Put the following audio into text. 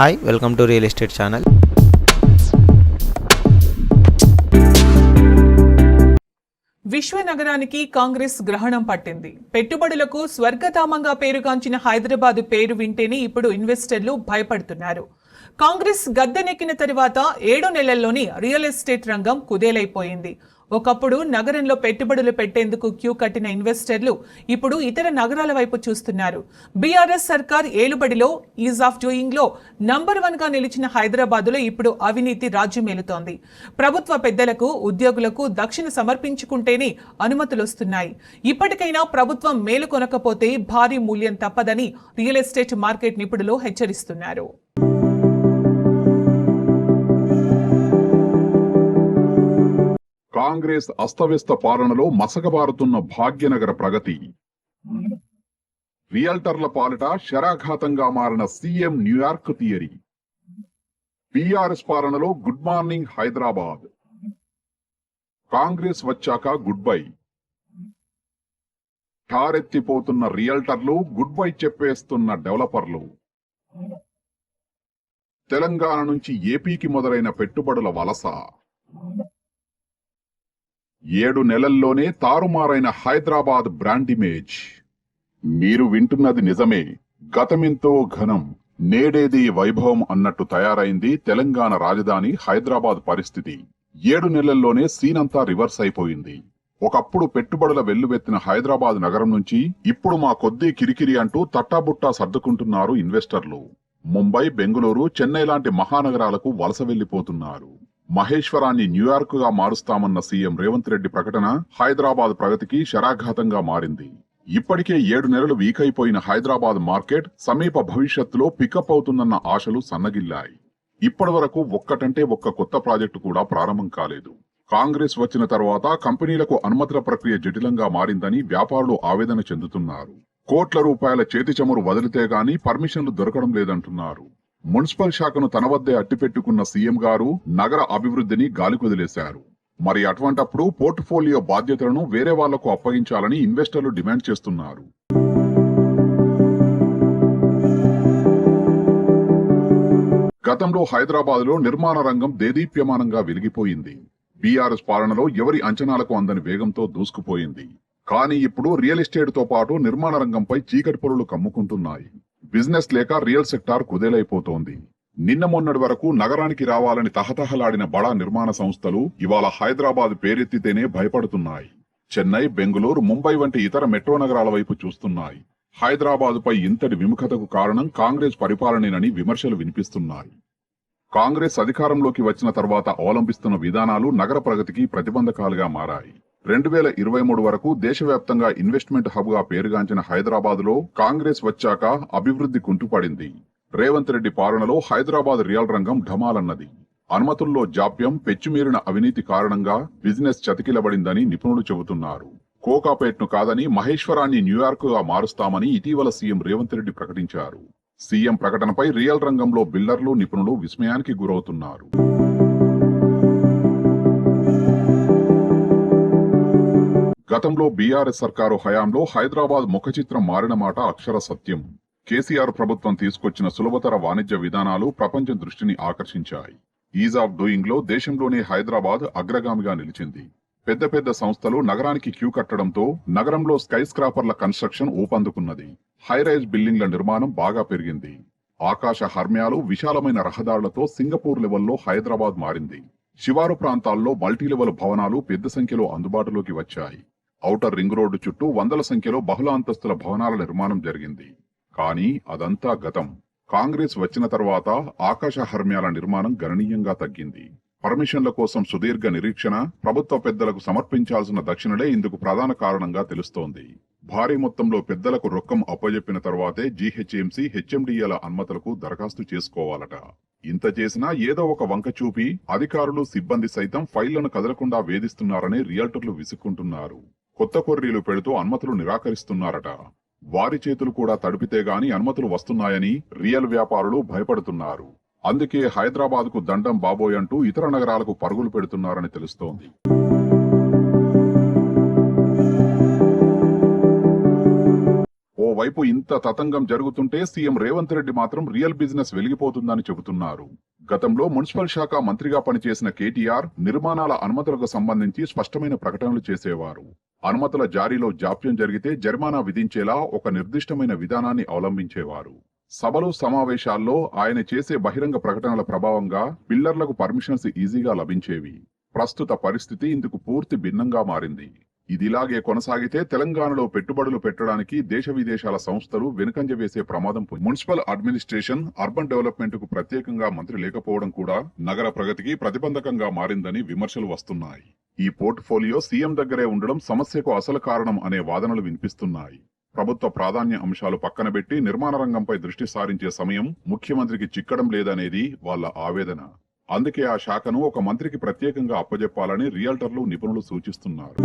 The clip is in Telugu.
Hi welcome to real estate channel విశ్వనగరానికి Congress గ్రహణం పట్టింది. పెట్టుబడులకు స్వర్గధామంగా పేరుగాంచిన హైదరాబాద్ పేరు వింటేనే ఇప్పుడు ఇన్వెస్టర్లు భయపడుతున్నారు. కాంగ్రెస్ గద్దెనెక్కిన తరువాత ఏడు నెలల్లోని రియల్ ఎస్టేట్ రంగం కుదేలైపోయింది. ఒకప్పుడు నగరంలో పెట్టుబడులు పెట్టేందుకు క్యూ కట్టిన ఇన్వెస్టర్లు ఇప్పుడు ఇతర నగరాల వైపు చూస్తున్నారు. బీఆర్ఎస్ సర్కార్ ఏలుబడిలో ఈజ్ ఆఫ్ డూయింగ్లో నంబర్ వన్గా నిలిచిన హైదరాబాద్లో ఇప్పుడు అవినీతి రాజ్యమేలుతోంది. ప్రభుత్వ పెద్దలకు ఉద్యోగులకు దక్షిణ సమర్పించుకుంటేనే అనుమతులు వస్తున్నాయి. ఇప్పటికైనా ప్రభుత్వం మేలు కొనకపోతే భారీ మూల్యం తప్పదని రియల్ ఎస్టేట్ మార్కెట్ నిపుణులు హెచ్చరిస్తున్నారు. కాంగ్రెస్ అస్తవ్యస్త పాలనలో మసకబారుతున్న భాగ్యనగర ప్రగతి. రియల్టర్ల పాలిట శరాఘాతంగా మారిన CM New York theory. BRS పాలనలో గుడ్ మార్నింగ్ హైదరాబాద్. కాంగ్రెస్ వచ్చాక గుడ్ బై. ఠారెత్తిపోతున్న రియల్టర్లు గుడ్ బై చెప్పేస్తున్న డెవలపర్లు. తెలంగాణ నుంచి ఏపీకి మొదలైన పెట్టుబడుల వలస. ఏడు నెలల్లోనే తారుమారైన హైదరాబాద్ బ్రాండ్ ఇమేజ్. మీరు వింటున్నది నిజమే. గతమెంతో ఘనం నేడేది వైభవం అన్నట్టు తయారైంది తెలంగాణ రాజధాని హైదరాబాద్ పరిస్థితి. ఏడు నెలల్లోనే సీనంతా రివర్స్ అయిపోయింది. ఒకప్పుడు పెట్టుబడుల వెల్లువెత్తిన హైదరాబాద్ నగరం నుంచి ఇప్పుడు మా కొద్దీ కిరికిరి అంటూ తట్టాబుట్టా సర్దుకుంటున్నారు ఇన్వెస్టర్లు. ముంబై బెంగళూరు చెన్నై లాంటి మహానగరాలకు వలస వెళ్ళిపోతున్నారు మహేశ్వరాన్ని న్యూయార్క్గా మారుస్తామన్న సీఎం రేవంత్ రెడ్డి ప్రకటన హైదరాబాద్ ప్రగతికి శరాఘాతంగా మారింది. ఇప్పటికే ఏడు నెలలు వీక్ అయిపోయిన హైదరాబాద్ మార్కెట్ సమీప భవిష్యత్తులో పికప్ అవుతుందన్న ఆశలు సన్నగిల్లాయి. ఇప్పటివరకు ఒక్కటంటే ఒక్క కొత్త ప్రాజెక్టు కూడా ప్రారంభం కాలేదు. కాంగ్రెస్ వచ్చిన తర్వాత కంపెనీలకు అనుమతుల ప్రక్రియ జటిలంగా మారిందని వ్యాపారులు ఆవేదన చెందుతున్నారు. కోట్ల రూపాయల చేతి చమురు వదిలితే గాని పర్మిషన్లు దొరకడం లేదంటున్నారు. మున్సిపల్ శాఖను తన వద్దే అట్టిపెట్టుకున్న సీఎం గారు నగర అభివృద్ధిని గాలికొదిలేశారు మరి అటువంటప్పుడు పోర్ట్ఫోలియో బాధ్యతలను వేరే వాళ్ళకు అప్పగించాలని ఇన్వెస్టర్లు డిమాండ్ చేస్తున్నారు. గతంలో హైదరాబాద్లో నిర్మాణ రంగం దేదీప్యమానంగా వెలిగిపోయింది. బీఆర్ఎస్ పాలనలో ఎవరి అంచనాలకు అందని వేగంతో దూసుకుపోయింది. కానీ ఇప్పుడు రియల్ ఎస్టేట్తో పాటు నిర్మాణ రంగంపై చీకటి పొరలు కమ్ముకుంటున్నాయి. బిజినెస్ లేక రియల్ సెక్టార్ కుదేలైపోతోంది. నిన్న మొన్నటి వరకు నగరానికి రావాలని తహతహలాడిన బడా నిర్మాణ సంస్థలు ఇవాళ హైదరాబాద్ పేరెత్తితేనే భయపడుతున్నాయి. చెన్నై బెంగళూరు ముంబై వంటి ఇతర మెట్రో నగరాల వైపు చూస్తున్నాయి. హైదరాబాదుపై ఇంతటి విముఖతకు కారణం కాంగ్రెస్ పరిపాలనేనని విమర్శలు వినిపిస్తున్నాయి. కాంగ్రెస్ అధికారంలోకి వచ్చిన తర్వాత అవలంబిస్తున్న విధానాలు నగర ప్రగతికి ప్రతిబంధకాలుగా మారాయి. రెండు వేల ఇరవై మూడు వరకు దేశవ్యాప్తంగా ఇన్వెస్ట్మెంట్ హబ్గా పేరుగాంచిన హైదరాబాద్లో కాంగ్రెస్ వచ్చాక అభివృద్ధి కుంటుపడింది. రేవంత్ రెడ్డి పాలనలో హైదరాబాద్ రియల్ రంగం ఢమాలన్నది. అనుమతుల్లో జాప్యం పెచ్చుమీరిన అవినీతి కారణంగా బిజినెస్ చతికిలబడిందని నిపుణులు చెబుతున్నారు. కోకాపేట్ను కాదని మహేశ్వరాన్ని న్యూయార్క్గా మారుస్తామని ఇటీవల సీఎం రేవంత్ రెడ్డి ప్రకటించారు. సీఎం ప్రకటనపై రియల్ రంగంలో బిల్డర్లు నిపుణులు విస్మయానికి గురవుతున్నారు. గతంలో బీఆర్ఎస్ సర్కారు హయాంలో హైదరాబాద్ ముఖచిత్రం మారిన మాట అక్షర సత్యం. కేసీఆర్ ప్రభుత్వం తీసుకొచ్చిన సులభతర వాణిజ్య విధానాలు ప్రపంచం దృష్టిని ఆకర్షించాయి. ఈజ్ ఆఫ్ డూయింగ్లో దేశంలోనే హైదరాబాద్ అగ్రగామిగా నిలిచింది. పెద్ద పెద్ద సంస్థలు నగరానికి క్యూ కట్టడంతో నగరంలో స్కై స్క్రాపర్ల కన్స్ట్రక్షన్ ఊపందుకున్నది. హైరైజ్ బిల్డింగ్ల నిర్మాణం బాగా పెరిగింది. ఆకాశ హర్మ్యాలు విశాలమైన రహదారులతో సింగపూర్ లెవెల్లో హైదరాబాద్ మారింది. శివారు ప్రాంతాల్లో మల్టీ లెవెల్ భవనాలు పెద్ద సంఖ్యలో అందుబాటులోకి వచ్చాయి. ఔటర్ రింగ్ రోడ్డు చుట్టూ వందల సంఖ్యలో బహుళ అంతస్తుల భవనాల నిర్మాణం జరిగింది. కానీ అదంతా గతం. కాంగ్రెస్ వచ్చిన తర్వాత ఆకాశ హర్మ్యాల నిర్మాణం గణనీయంగా తగ్గింది. పర్మిషన్ల కోసం సుదీర్ఘ నిరీక్షణ ప్రభుత్వ పెద్దలకు సమర్పించాల్సిన దక్షిణలే ఇందుకు ప్రధాన కారణంగా తెలుస్తోంది. భారీ మొత్తంలో పెద్దలకు రొక్కం అప్పజెప్పిన తర్వాతే జీహెచ్ఎంసీ హెచ్ఎండిఏల అనుమతులకు దరఖాస్తు చేసుకోవాలట. ఇంత చేసినా ఏదో ఒక వంక చూపి అధికారులు సిబ్బంది సైతం ఫైళ్ళను కదలకుండా వేధిస్తున్నారని రియల్టర్లు విసుక్కుంటున్నారు. కొత్త కొర్రీలు పెడుతూ అనుమతులు నిరాకరిస్తున్నారట. వారి చేతులు కూడా తడిపితే గాని అనుమతులు వస్తున్నాయని రియల్ వ్యాపారులు భయపడుతున్నారు. అందుకే హైదరాబాద్కు దండం బాబోయ్ అంటూ ఇతర నగరాలకు పరుగులు పెడుతున్నారని తెలుస్తోంది. ఓవైపు ఇంత తతంగం జరుగుతుంటే సీఎం రేవంత్ రెడ్డి మాత్రం రియల్ బిజినెస్ వెలిగిపోతుందని చెబుతున్నారు. గతంలో మున్సిపల్ శాఖ మంత్రిగా పనిచేసిన కేటీఆర్ నిర్మాణాల అనుమతులకు సంబంధించి స్పష్టమైన ప్రకటనలు చేసేవారు. అనుమతుల జారీలో జాప్యం జరిగితే జరిమానా విధించేలా ఒక నిర్దిష్టమైన విధానాన్ని అవలంబించేవారు. సభలు సమావేశాల్లో ఆయన చేసే బహిరంగ ప్రకటనల ప్రభావంగా బిల్డర్లకు పర్మిషన్స్ ఈజీగా లభించేవి. ప్రస్తుత పరిస్థితి ఇందుకు పూర్తి భిన్నంగా మారింది. ఇదిలాగే కొనసాగితే తెలంగాణలో పెట్టుబడులు పెట్టడానికి దేశ విదేశాల సంస్థలు వెనుకంజ వేసే ప్రమాదం మున్సిపల్ అడ్మినిస్ట్రేషన్ అర్బన్ డెవలప్మెంట్కు ప్రత్యేకంగా మంత్రి లేకపోవడం కూడా నగర ప్రగతికి ప్రతిబంధకంగా మారిందని విమర్శలు వస్తున్నాయి. ఈ పోర్ట్ఫోలియో సీఎం దగ్గరే ఉండడం సమస్యకు అసలు కారణం అనే వాదనలు వినిపిస్తున్నాయి. ప్రభుత్వ ప్రాధాన్య అంశాలు పక్కన పెట్టి నిర్మాణ రంగంపై దృష్టి సారించే సమయం ముఖ్యమంత్రికి చిక్కడం లేదనేది వాళ్ళ ఆవేదన. అందుకే ఆ శాఖను ఒక మంత్రికి ప్రత్యేకంగా అప్పజెప్పాలని రియల్టర్లు నిపుణులు సూచిస్తున్నారు.